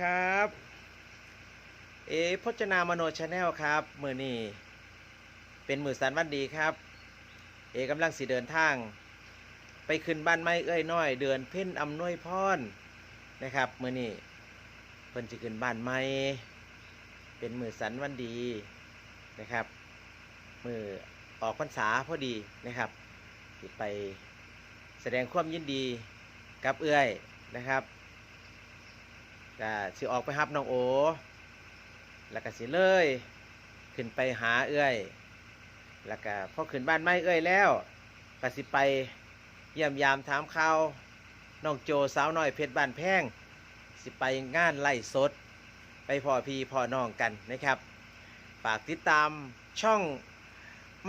ครับ เอพจนามโนชาแนลครับ มือนี้เป็นมือสันวันดีครับ เอกำลังสิเดินทาง ไปขึ้นบ้านไม้เอ้ยน้อย เดือนเพ่นอำนวยพรนะครับมือนี้เพิ่นสิขึ้นบ้านไม้เป็นมือสันวันดีนะครับ มือออกพรรษาพอดีนะครับสิไปแสดงความยินดีกับเอื้อยนะครับ ก็สิออกไปฮับน้องโอ แล้วก็สิเลย ขึ้นไปหาเอื้อย แล้วก็พอขึ้นบ้านไม่เอื้อยแล้วก็สิไปเยี่ยมยามถามข่าวน้องโจสาวน้อยเพชรบ้านแพงสิไปงานไล่สด ไปพ่อพี่พ่อน้องกันนะครับฝากติดตามช่อง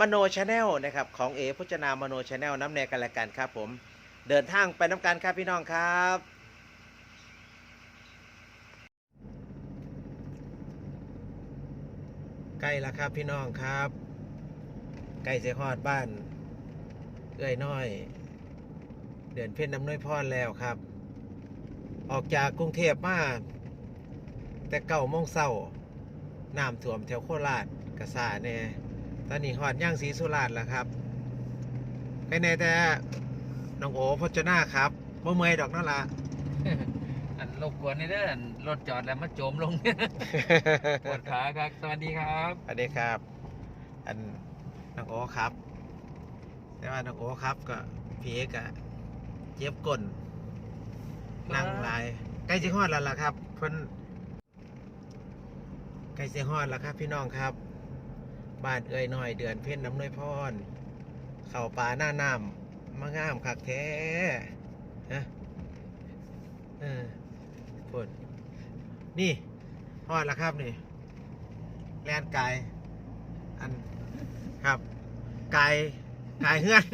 มโนชาแนลนะครับของเอพจนามโนชาแนลน้ำแนกันละกันครับผม เดินทางไปน้ำกันครับพี่น้องครับ ใกล้แล้วครับพี่น้องครับใกล้เสียฮอดบ้านเอ้อยน้อย เดือนเพ็ญน้ำน้อยพรแล้วครับ ออกจากกรุงเทพมาแต่เก่าโมงเศร้าน้ำท่วมแถวโคราชกระสาแน่ตอนนี้ฮอดย่างสีสุราษฎร์แล้วครับใกล้แน่แต่น้องโอพจนาครับบ่เมื่อยดอกนั่นละ รบกวนในเด้ออันรถจอดแล้วมาโจมลง ปวดขาครับ สวัสดีครับสวัสดีครับ อันน้องโอครับแต่ว่าน้องโอครับก็พี่เอกอะเจ็บก้นนั่งหลายใกล้จะฮอดแล้วล่ะครับเพิ่นใกล้จะฮอดแล้วครับ พี่น้องครับบ้านเอ้ยน้อยเดือนเพ็ญน้ำน้อยพรเข่าป่าหน้าน้ำมางามคักแท้ฮะเออ พุ่นนี่ฮอดแล้วครับนี่ แลนกายอันครับกายกายเฮือน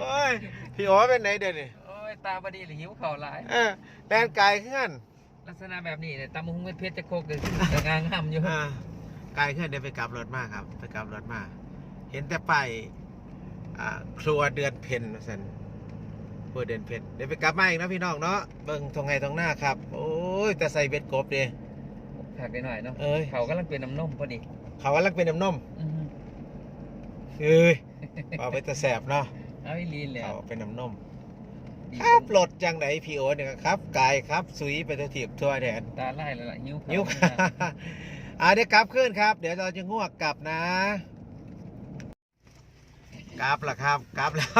โอ้ย พี่โอ๋เป็นไหนเดี๋ยวนี้โอ้ย ตาบดีหรือหิวเข่าหลาย เออแลนกายเฮือนลักษณะแบบนี้เนี่ยตำมะฮุงเป็นเพชรจะโคกเกิดขึ้นแต่งานงามอยู่อ่ากายเฮือนเดี๋ยวไปกลับรถมาครับ ไปกลับรถมา เห็นแต่ป้ายอ่าครัวเดือนเพ็ญว่าสัน ครัวเดือนเพ็ญเดี๋ยวไปกลับมาอีกนะพี่น้องเนาะเบิ่งตรงไงตรงหน้าครับ โอ้ยแต่ใส่เบ็ดกบเดีผักไปหน่อยเนาะเอ้ยเขากำลังเป็นน้ำนมพอดีเขากำลังเป็นน้ำนมอื้อหือเอ้ยเอาไปแต่แสบเนาะเอาอีลีนเลยเขาเป็นน้ำนมดีครับรถจังไหนพีโอเนี่ยครับกายครับสุยไปตัวถีบทั่วแดนตาไล่แล้วล่ะหิวเข่านิ้วอ่าเดี๋ยวกลับขึ้นครับ เดี๋ยวเราจะงวกกลับนะกลับละครับกลับแล้ว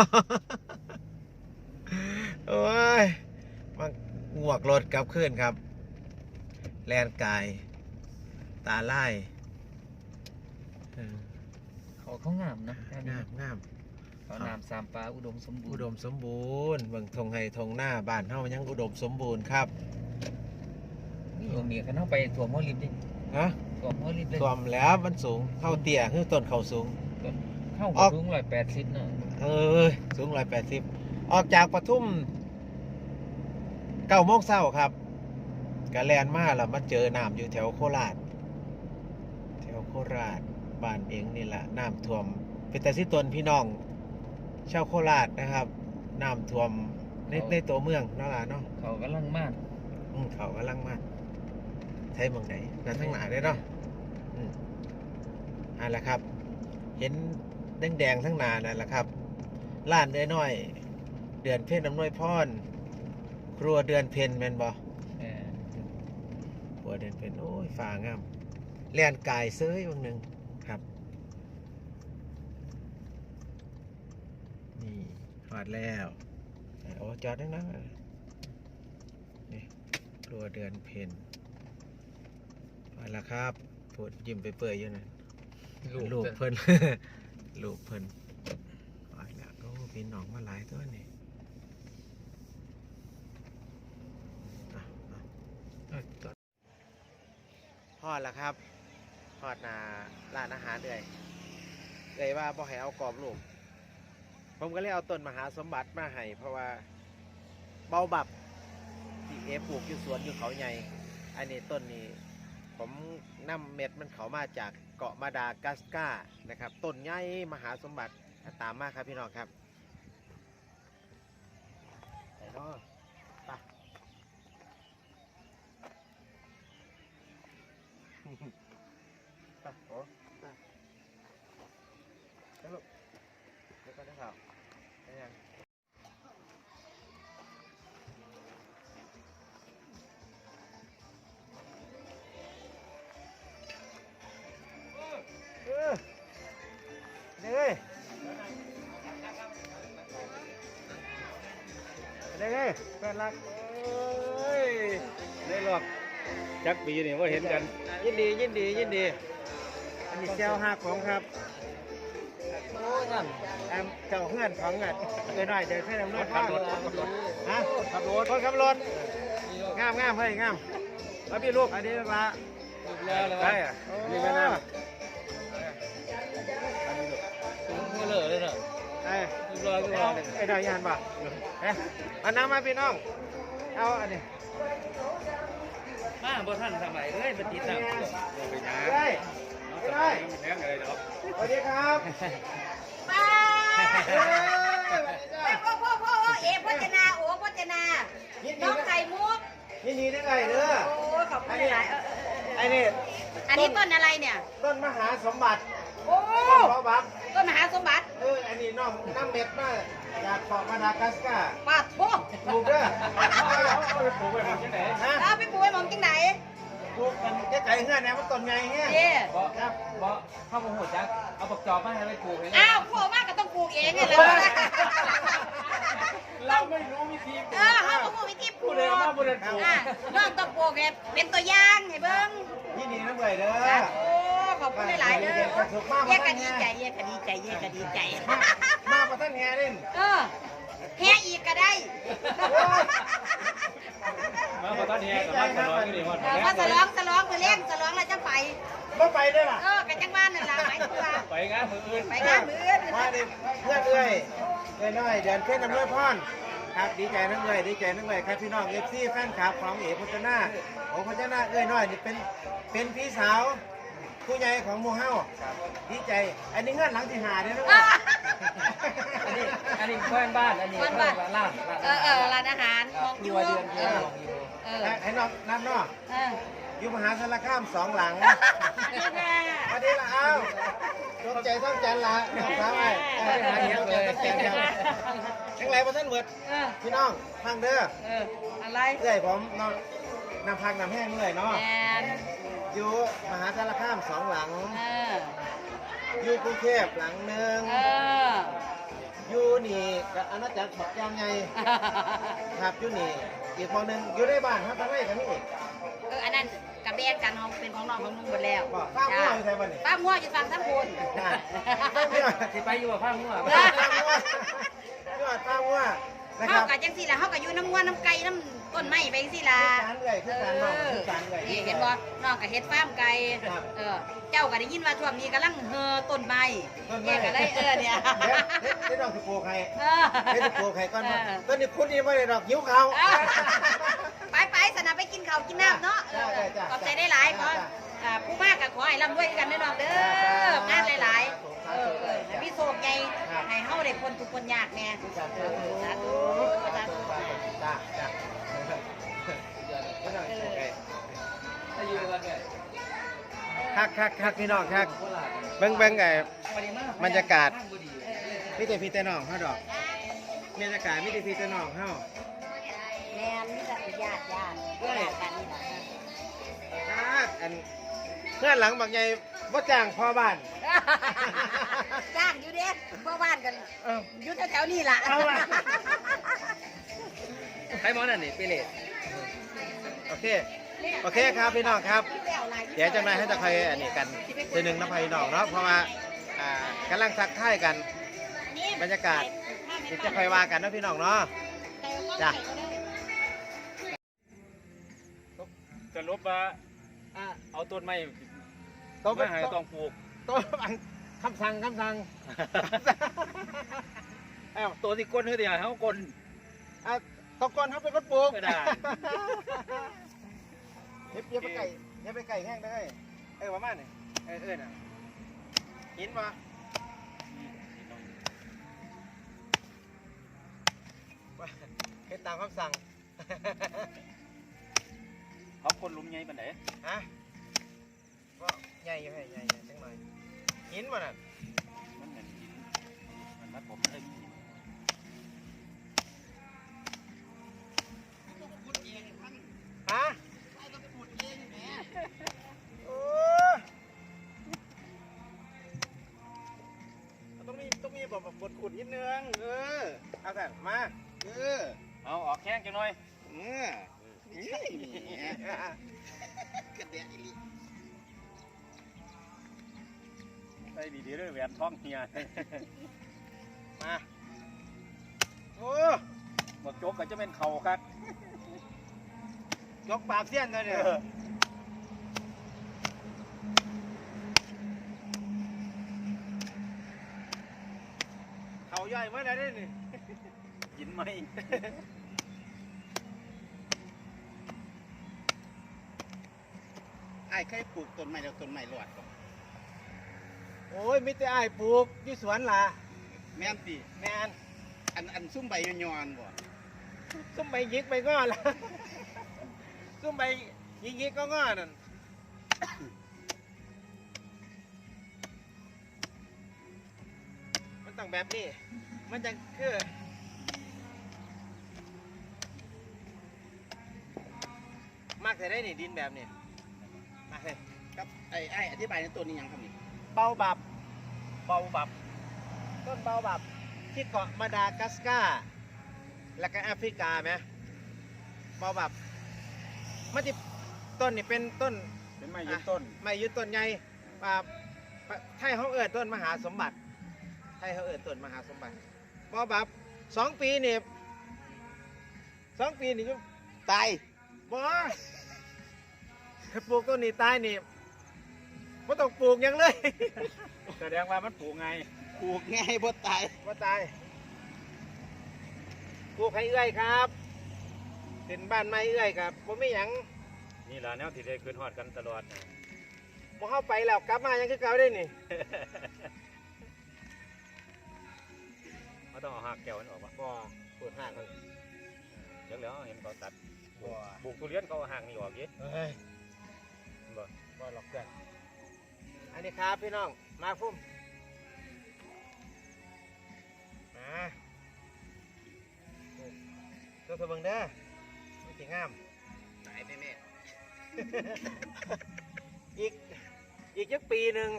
โอ้ยมางวกรถกลับขึ้นครับ แลนกาย ตาไล่เออเขาเขางามนะแค่นี้งามงามเขานามสามปลาอุดมสมบูอุรณ์ดมสมบูรณ์เบิ่งทงไห้ทงหน้าบ้านเฮายังอุดมสมบูรณ์ครับนี่โยมเมียกันเข้าไปตัวมอลิฟดิฮะตัวมอลิฟเลยท่วมแล้วมันสูงเข้าเตี้ยคือต้นเขาสูงเข้าออกถึงร้อยแปดสิบเนาะเออสูงร้อยแปดสิบ ออกจากปทุมเก้าโมงเช้าครับกะแลนมาแล้วมาเจอน้ำอยู่แถวโคราช แถวโคราชบ้านเองนี่แหละน้ำท่วม เป็นแต่สิตนพี่น้องชาวโคราชนะครับน้ำท่วมในในตัวเมืองเนาะล่ะเนาะเขากำลังมากอืมเขากำลังมาใช้เมืองไหนนั่นทั้งหนาเลยเนาะอืมอ่าละครับ เห็นแดงแดงๆทั้งหนานั่นแหละครับล้านเอ้ยน้อยเดือนเพ็ญน้ำน้อยพรครัวเดือนเพ็ญแม่นบ่เออครัวเดือนเพ็ญโอ้ยฟ้างามเลียนกายเซ้ยวันหนึ่งครับนี่หอดแล้วโอ้จอดได้นะนี่ครัวเดือนเพ็ญมาแล้วครับพูดยิ้มไปเปื่อยอยู่นะลูกเพิ่นลูกเพิ่นไปแล้วก็พี่น้องมาหลายตัวนี่อะอะเอาจอดฮ อดแล้วครับฮอดหนาร้านอาหารเลยเลยว่าบ่ให้เอากรอบลูกผมก็เลยเอาต้นมหาสมบัติมาให้เพราะว่าเบาบับที่เอปลูกอยู่สวนอยู่เขาใหญ่อันนี้ต้นนี้ ผมนำเม็ดมันเขามาจากเกาะมาดากัสกานะครับต้นใหญ่มหาสมบัติตามมาครับพี่น้องครับไปเนาะไป ไปโอ้ไปไปลูกเดี๋ยวก็ได้ จักปีนี่ว่าเห็นกันยินดียินดียินดี อันนี้เซลห้าของครับโอ้ยนั่นแอมเจ้าเพื่อนของเงินเกินหน่อยเดี๋ยวให้นำรถขับรถฮะขับรถคนขับรถงามงามเฮ้ยงามแล้วพี่ลูกอันนี้ละแล้วเลยได้อะนี่แม่น้มือเลอะเลยเนาะำไอ้เรียบร้อยก็เอาว่าไอ้ดาวยานป่ะเอ๊ะอันน้ำมาพี่น้องเอาอันนี้ มาบ่ท่านทำไมเอ้ยมันติดหนังเฮ้ยไม่ได้แห้งอะไรดอกสวัสดีครับป้าเฮ้ยสวัสดีจ้าพ่อพ่อพ่อพ่อเอพจนาโอพจนายินดีน้องไข่มุกยินดีได้ไงเด้อโอ้ขอบคุณหลายๆเออเออเออไอ้นี่อันนี้ต้นอะไรเนี่ย ต้นมหาสมบัติโอ้ต้นเพราะบักต้นมหาสมบัติเอออันนี้น้องน้ำเม็ดมาจากเกาะมาดากัสการ์ป้าโทษปลูกเด้อเอาไปปลูกไว้หมดที่ไหน ลูกกันใกล้ๆเฮือนเนี่ยมันต้นใหญ่เงี้ยเย่บ่บ่เข้ามาหัวจักเอาปักจอบมาให้ไปปลูกให้อ้าวพ่อมากก็ต้องปลูกเองไงเลยเราไม่รู้วิธีเออเขาก็ปลูกวิธีปลูผู้กใดมาบ่ได้ปลูกอะน้องต้องปลูกไงเป็นตัวอย่างให้เบิ้งที่นี่น้ำเลยเด้ออะโอ้ขอบคุณหลายๆเด้อเย่กะดีใจเย่กะดีใจเย่กะดีใจ มามาประท่านแฮเล่นเออแฮ่อีกก็ได้ มาพอตอนนี้กับมันก็น้อยก็ดีหมดเออมาสลองสลองไปเล่นสลองแล้วจะไป บ่ไปได้อล่ะเออกันจังบ้านนั่นล่ะหมายถึงว่าไปงานมืออื่นไปงานมื้ออื่นมาดิเพื่อนเอ้ยเอ้ยน้อยเดินเพ่นน้ำเลือดพอนครับดีใจน้ำเลยดีใจน้ำเลยครับพี่น้องเอฟซีแฟนคลับของเอ๋พจนาโอ้พจนาเอ้ยน้อยนี่เป็นเป็นพี่สาว ผู้ใหญ่ของหมู่เฮาดีใจ อันนี้เงื่อนหลังที่หาเด้อนะอะอันนี้อันนี้เพื่อนบ้านอันนี้เพื่อนบ้านร้านเออเออร้านอาหารมองออยู่ยู่ว่าเดือนเอเดียวอของอยู่เออให้น้องนับเนาะเอออยู่มหาสารคามสองหลังนี่แหละสวัสดีละเอ้าดวงใจต้องจันละน้องสาวไอ้เออหาเงี้ยเลยต้องจันครับยังไงบ่ท่านเบิดเออพี่น้องฟังเด้อ เอออะไรเอ้ยผมเนาะนำพักนำแห้งเลยเนาะแอน อยู่มหาสารคามสองหลัง เออ อยู่กรุงเทพหลังหนึ่งเออ อยู่นี่กับอาณาจักรบักยางไงครับอยู่นี่ อีกคนหนึ่งอยู่ในบ้านครับทางไหนกันนี่เออ อันนั้นกับแบนกันของเป็นของน้องของนุ่งหมดแล้วบอกฟ้ามั่วอยู่ไทยบ้านนี่ป้ามั่วอยู่ฟังทั้งคนจ้ะฟ้ามั่วสิไปอยู่กับข้างหัวฟ้ามั่วพี่อดฟ้ามั่วนะคเฮารับ กับจังซี่ล่ะเฮากับอยู่น้ำงัวน้ำไก่น้ำ ต้นไม้ไปจังซี่ล่ะการเอื่อยคือการนอกคือการเอื่อยนี่เห็นบ่น้องก็เฮ็ดฟาร์มไก่ครับเออเจ้าก็ได้ยินว่าช่วงนี้กำลังเฮอต้นไม้ต้นแกไม้ก็ได้เออเนี่ยเด็ดเด็ดดอกสิปลูกให้เออเด็ดสิปลูกให้ก่อนว่าเออต้นนี้คุณนี่ไม่ได้ดอกหิวเขาเออไปไปๆสนะไปกินข้าวกินน้ำเนาะเออจ้ะจ้ะขอบใจได้หลายขอจ้ะอ่าผู้มากก็ขอให้ร่ำรวยกันเด้อน้องเด้องานหลายๆเออเออให้มีโชคใหญ่ให้เฮาได้พ้นทุกข์พ้นยากแน่สาธุสาธุสาธุ คักคักคักพี่น้องคักเบิ่งเบิ่งไอ้บรรยากาศมีแต่พี่แต่น้องเฮาดอกบรรยากาศมีแต่พี่แต่น้องเฮาแม่นมีแต่ญาติญาติญาติกันนี่ล่ะคักอันเพื่อนหลังบักใหญ่บ่จ้างพ่อบ้านจ้างอยู่เด้พ่อบ้านกันเอออยู่แถวๆนี่ล่ะเอาล่ะใครมอนั่นนี่เปเลตโอเค โอเคครับพี่น้องครับ เดี๋ยวจังไรให้ตะไคร้อันนี้กันทีหนึ่งนะพี่น้องเนาะเพราะว่าอ่ากำลังทักทายกันบรรยากาศเดี๋ยวจะค่อยว่ากันเนาะพี่น้องเนาะจ้ะสรุปว่าเอาต้นไม้โต๊ะไม่ให้ต้องปลูกโต๊ะอันคำสั่งคำสั่งเอ้าตัวที่ก้นคือที่ไหนเขาก้นอะตะกอนเขาเป็นคนปลูกไม่ได้เย็บเย็บไปไก่เย็บไปไก่แห้งได้เออประมาณนี้เออเออน่ะหินมาเฮ็ดตามคำสั่งเขาก้นหลุมใหญ่ปานไหนฮะก็ใหญ่อยู่ให้ใหญ่ๆจังหน่อยหินบ่น่ะมันเหมือนหินมันมัดผมเลย แบบบทขุดนิดนึงเออเอาแต่มาเออเอาออกแข้งจังหน่อยเออไม่ใช่แหมกระเดะอีหลีใส่ดีๆเด้อแหวนท้องเฮียมาโอ้บักโจกก็จะเป็นเข่าครับยกปากเสี้ยนเลยเนี่ยเขา ใหญ่เมื่อไรได้นี่กินไหมไอ้เคยปลูกต้นไม้แล้วต้นไม้รอดบ่โอ้ยมิตรไอ้ายปลูกที่สวนล่ะแม่นติแม่นอันอันซุ่มใบย้อนๆบ่ซุ่มใบหยิกไปง้อล่ะซุ่มใบหยิกหยิกก็ง้อนั่นมันต้องแบบนี้ มันจะคือมากแต่ได้นี่ดินแบบนี้มากเลยครับไอ้ไอ้อธิบายในตัวนี้ยังครับนี่เบาบับเบาบับ ต้นเบาบับที่เกาะมาดากัสการ์แล้วก็แอฟริกาไหมเบาบับมันจะต้นนี่เป็นต้นเป็นไม้ยืนต้นไม่ยืนต้นใหญ่ป่าไทยเขาเอิดต้นมหาสมบัติไทยเขาเอิดต้นมหาสมบัติเบาบับสองปีนี่สองปีนี่ก็ตายบ่ถ้าปลูกต้นนี้ตายนี่ไม่ต้องปลูกหยังเลย แสดงว่ามันปลูกไงปลูกง่ายบ่ตายว่าตายปลูกให้เอื้อยครับเป็นบ้านไม้เอื้อยครับผมไม่หยังนี่ล่ะแนวที่ได้คืนฮอดกันตลอดนะ บ่เข้าไปแล้วกลับมายังคือเก่าได้นี่ เขาต้องเอาหักแก้วมันออกป่ะบ่ปวดหักเลยเดี๋ยวแล้วเห็นเขาตัดบ่ปลูกทุเรียนเขาเอาหักนี่ออกเยอะเฮ้ยบ่บ่หรอกเกินอันนี้ครับพี่น้องมาฟุ้มมาตัวเธอเบิ่งเด้อมันสิงามตายแน่อีกอีกจักปีหนึ่ง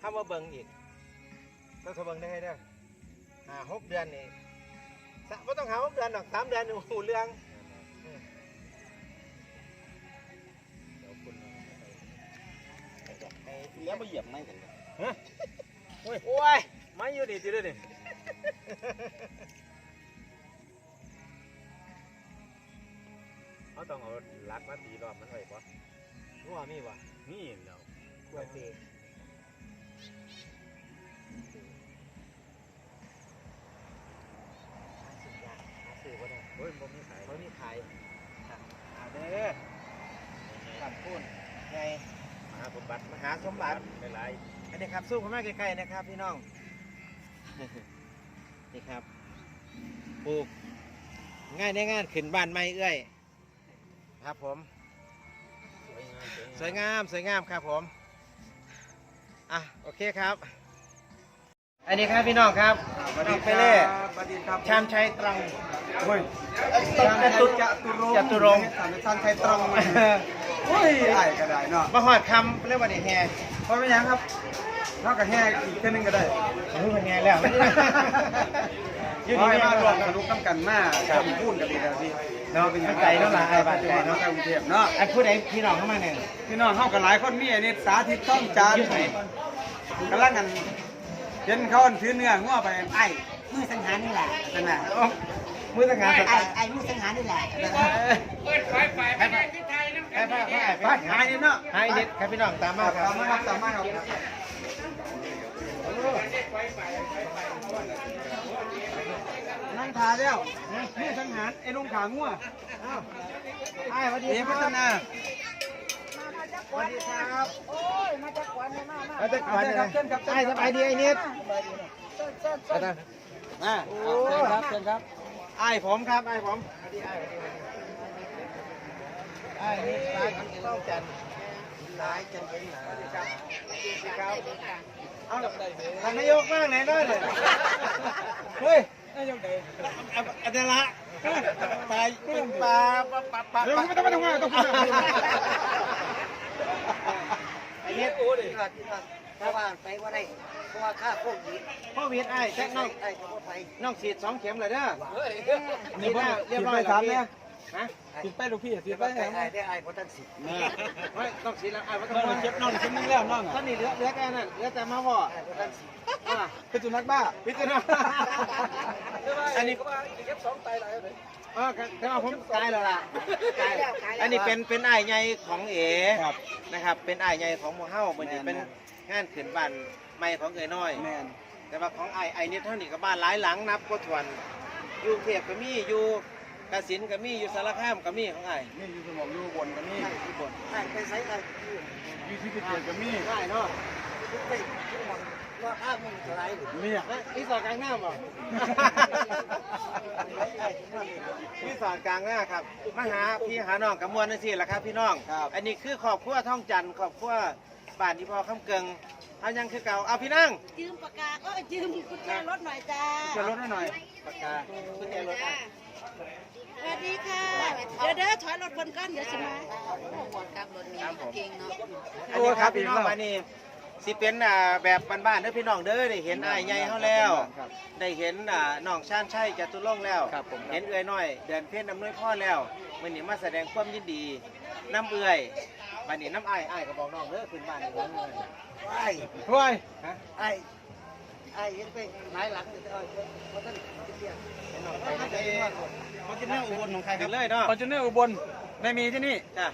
ถ้ามาเบิ่งอีกต้องเธอเบิ่งได้ให้เด้อ ห้าหกเดือนนี่สะไม่ต้องหาหกเดือนหรอกสามเดือนนี่หูเรื่องเดี๋ยวคุณเอาไปๆไอ้เลี้ยบ่เหยียบไม้กันเลยโอ้ยไม้อยู่นี่ติเด้อนี่เขาต้องเอาหลักมาตีรอบมันไว้ป่ะรู้ว่ามีวะนี่แล้วกล้วยตีหาซื้อยากหา ซื้อบ่ได้โอ้ยบ่มีขายเขานี่ขายครับเอาเด้อขับปุ้นไงมหาสมบัติมหาสมบัติหลายอันนี้ครับสู้เข้ามาใกล้ๆนะครับ พี่น้อง นี่ครับ ปลูก ง่ายได้งานขึ้นบ้านไม้เอื้อย ครับผมๆสวยงามสวยงามสวยงามครับผม อะ โอเคครับ อันนี้ครับพี่น้องครับ น้องเปเล่สวัสดีครับชามชัยตรังโอ้ยจตุจตุรงค์จตุรงค์สามท่านไทยตรงมาโอ้ยไอ้ก็ได้เนาะมาหอดคำเรียกว่าเด็กแห่เพราะไม่ยังครับเท่ากับแห้อีกแค่นึงก็ได้รู้เป็นไงแล้วยืดขอให้ดีมารวมๆกันลุกน้ำกันมาครับพูดกันดีแล้วพี่เนาะมันใจเนาะหลายไอ้บ้านใจเนาะกรุงเทพเนาะไอ้ผู้ใดพี่น้องเข้ามาเนี่ยพี่น้องเฮากันหลายคนมีไอ้นี่สาธิตต้องจานยืดไหนกำลังกัน เห็นเขาอันถือเนื้องัวไปไอ้มือสังหารนี่แหละนั่นน่ะมือต่างงานไอ้ไอ้มือสังหารนี่แหละเปิดไฟไฟไปไปไปไปไปหายนี่เนาะให้เด็ดครับพี่น้องตามมาคตารับมมาครับตามมาครับนั่งทาแล้วนี่สังหารไอ้ลุงขางัวไอ้สวัสดีเอ๋คพัฒรับนา สวัสดีครับ โอ้ย มาจากกวนเลยมามามาจากก่อนเลยนะไอ้สบายดีไอ้นิดเส้นเส้นอาจารย์อ่าโอ้เชิญครับเชิญครับไอ้ผมครับไอ้ผมสวัสดีไอ้สวัสดีไอ้นี่ตาต้องจันทร์หลายจังเย็นหลายครับครับเอาทางนายกมากไหนได้เลยเฮ้ยนายกไหนอันนี้ละไปเป็นปลาปลาปลาปลาไม่ต้องไปทำงานต้องพูด ไอ้เนี้ยโอ้ดิเพราะว่าไปว่าได้เพราะว่าค่าโควิดพ่อเวียดไอ้แท็กน้องไอ้ก็บ่ไปน้องฉีดสองเข็มเลยเด้อนี่พ่อเรียบร้อยแล้วพี่ฮะติดไปลูกพี่ติเดี๋ยดวไปไปไอ้ได้ไอ้บ่ทันสิไม่ต้องฉีดแล้วไอ้ว่าต้น้อองงเจ็บน้องเจ็บนึงแล้วน้องท่านนี่เหลือเหลือแต่นั่นเหลือแต่มาบ่ไอ้บ่ทันสิอ่าเป็นสุนัขบ้าพิจารณาอันนี้เออแต่ว่าผมตายแล้วล่ะตายแล้วอันนี้เป็นเป็นไอ้ายใหญ่ของเอครับ นะครับ เป็นไอ้ายใหญ่ของหมู่เฮาเหมือนจะเป็นงานขึ้นบ้านใหม่ของเอ๋น้อย แมนแต่ว่าของไอ้ไอ้นี่เท่านี้ก็บ้านหลายหลังนับก็ทวนอยู่กรุงเทพก็มีอยู่กสินธุ์ก็มีอยู่สารคามก็มีของไอ้นี่อยู่สมองอยู่บนกันนี่ที่บนไอ้ไปไสไอ้อยู่ที่ติดเกียรกันนี่ง่ายเนาะไปทุกวัน ว่าอ้ามึงเท่าไหร่หรือนี่อะนะรีสอร์ทกลางหน้าบ่รีสอร์ทกลางหน้าครับมาหาพี่หาน้องกับมวลนั่นสิแหละครับ พี่น้อง อันนี้คือครอบครัวท่องจันทร์ครอบครัวบ้านที่พ่อคำเกิงเอายังคือเก่าเอาพี่นั่งยืมปากกาก็ยืมกุญแจรถหน่อยจ้าจะลดให้หน่อยปากกาขึ้นในรถอะสวัสดีค่ะ เดี๋ยวเด้อถอยรถคนก้อนเดี๋ยวสิมาครับผมอันนี้ครับพี่น้องมานี่ สิเป็นอ่าแบบบ้านๆเด้อพี่น้องเด้อได้เห็นอ้ายใหญ่เฮาแล้วได้เห็นอ่าน้องชานชัยจตุรงค์แล้วครับผมครับ เห็นเอื้อยน้อย เดือนเพ็ญอำนวยพรแล้วมื้อนี้มาแสดงความยินดีน้ำเอื้อยบัดนี้น้ำอ้ายอ้ายก็บอกน้องเด้อขึ้นบ้านนี่เด้อไอ้เฮ้ยฮะไอ้ไอ้เห็นไปหลายหลังแต่ไอ้บ่ทันสิเรียกมากินแม่อุบลของใครครับเลยเนาะ ฟอร์จูเนอร์อุบลไม่มีที่นี่ จ้ะ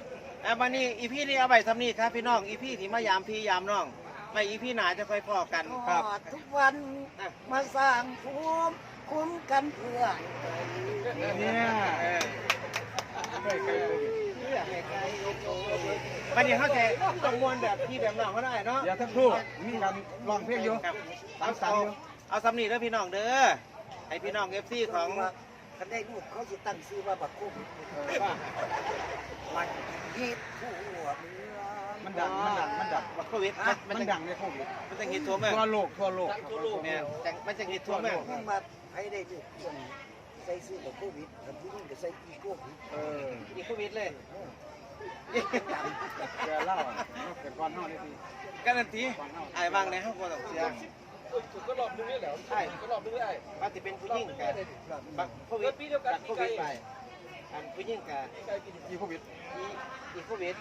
อะบัดนี้อีพี่นี่เอาไปทำนี่ครับพี่น้องอีพี่ที่มายามพี่ยามน้อง ไม่อีพี่หนาจะค่อยพอกันครับทุกวันมาสร้างภูมิคุ้มกันเพื่อเนี่ยเออบัดนี้เขาใจต้องมวนแบบพี่แบบน้องเขาได้เนาะอย่าทั้งคู่มีการร้องเพลงอยู่ครับตาเอามเอาสามอยู่เอาสำนีเด้อพี่น้องเด้อให้พี่น้องเอฟซีของว่าคันได้ลูกเขาสิตั้งชื่อว่าบักกุ้งมันฮิตทั่วเมื องมันดังมันดังมันดังว่าโควิดมันจะดังในโควิดมันจะฮิตทั่วเมืองทั่วโลกทั่วโลกเนี่ยจังมันจะฮิตทั่วเมืองยิ่งมาให้ได้ลูกช่วงใส่ซื้อกับโควิดกับผู้หญิงก็ใส่อีโควิดเอออีโควิดเลยแกเล่าเกิดก่อนเฮาได้ทีการันตีไอ้บางในห้องก็ต้องเสียก็รอบนึงนี่แหละใช่ก็รอบนึงได้ว่าจะเป็นผู้หญิงกับบักโควิดกับโควิดไป อันผู้หญิงกับมีโควิดอีอีโควิด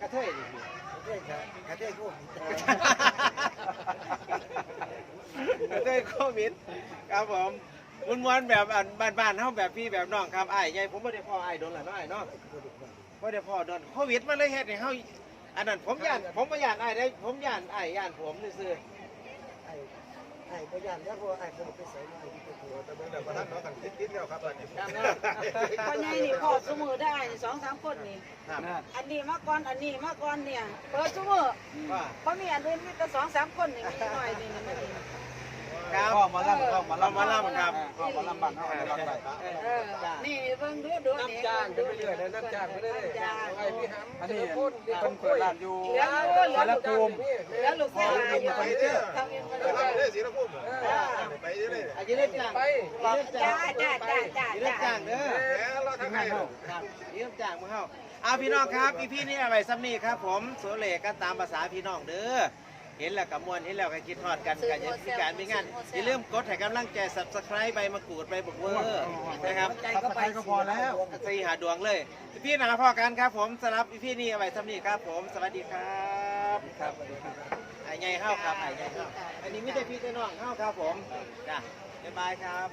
กระเทยดิพี่เพื่อนกันกันได้โควิดด้วยโควิดครับผมมุนมวนๆแบบอันบ้านๆเฮาแบบพี่แบบน้องครับอ้ายใหญ่ผมบ่ได้พ่ออ้ายโดนละน้อยเนาะบ่ได้พ่อโดนโควิดมันเลยเฮ็ดให้เฮาอันนั้นผมย่านผมบ่ย่านอ้ายได้ผมย่านอ้ายย่านผมซื่อไอ้ ไอ้พยานแล้วพอไอ้คนไปใส่ไอ้ที่ตัวแต่เมื่อไหร่ๆท่านเนาะกันติดๆแล้วครับอันนี้คนใหญ่นี่พอสมือได้สองสามคนนี่ครับนะอันนี้มาก่อนอันนี้มาก่อนเนี่ยเปิดสมือว่าเพราะมีอันอื่นมีแต่สองสามคนนี่มีหน่อยนี่นี่นี่ ครับพ่อมาล่ำพ่อมาล่ำพ่อมาล่ำครับพ่อมาล่ำบ้านเฮาเอาไปล่ำได้เออนี่เบิ่งดูดูนี่จ้างไปเรื่อยๆน้ำจ้างไปเรื่อยๆอันนี้เพิ่นเปิดร้านอยู่เหลือเหลือสารภูมิเหลือลูกแค่ลายอยู่ทำเองมาเลยอาจจะได้จ้างบอกจ้าจ้าจ้าจ้าเรื่องจ้าจ้างเด้อทีมงานเฮาครับเรื่องจ้างมือเฮาเอาพี่น้องครับอีพี่นี่เอาไว้ซ้ำนี่ครับ ผมโซเลกันตามภาษาพี่น้องเด้อ เห็นแล้วกับมวนเห็นแล้วก็คิดทอดกันกันยังมีการมีงานอย่าลืมกดให้กำลังใจ subscribe ใบมะกรูดใบบุกเวอร์นะครับทับไปก็พอแล้วสีหาดวงเลย พี่หนาพ่อกันครับผมสำหรับพี่นี่เอาไว้ซ้ำนี่ครับผม สวัสดีครับครับไอ้ไงเฮ้าครับไอ้ไงเฮ้าอันนี้ไม่ได้พี่แต่น้องเฮ้าครับผมจ้ะบ๊ายบายครับ